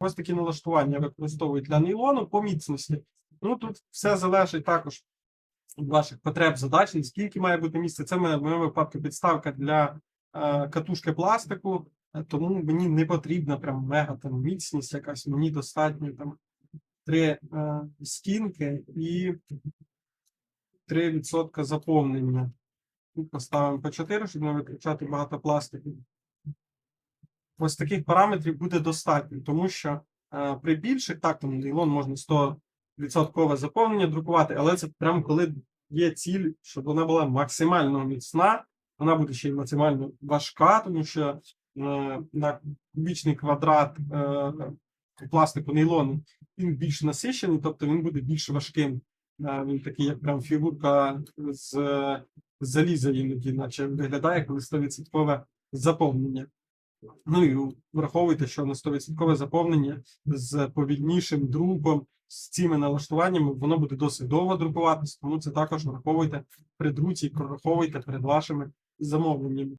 Ось такі налаштування використовують для нейлону по міцності. Ну тут все залежить також від ваших потреб, задач, скільки має бути місця. Це в моєму випадку підставка для е, катушки пластику, тому мені не потрібна прям мега там міцність якась. Мені достатньо там три е, стінки і 3% заповнення. Тут поставимо по 4, щоб не витрачати багато пластику. Ось таких параметрів буде достатньо, тому що е, при більших, так, там нейлон можна 100% заповнення друкувати, але це прямо коли є ціль, щоб вона була максимально міцна, вона буде ще й максимально важка, тому що е, на кубічний квадрат е, пластику нейлону він більш насичений, тобто він буде більш важким. Е, Він такий, як прям фігурка з з заліза іноді, наче виглядає, коли 100% заповнення. Ну і враховуйте, що на 100% заповнення з повільнішим друком, з цими налаштуваннями, воно буде досить довго друкуватися, тому це також враховуйте при друці прораховуйте перед вашими замовленнями.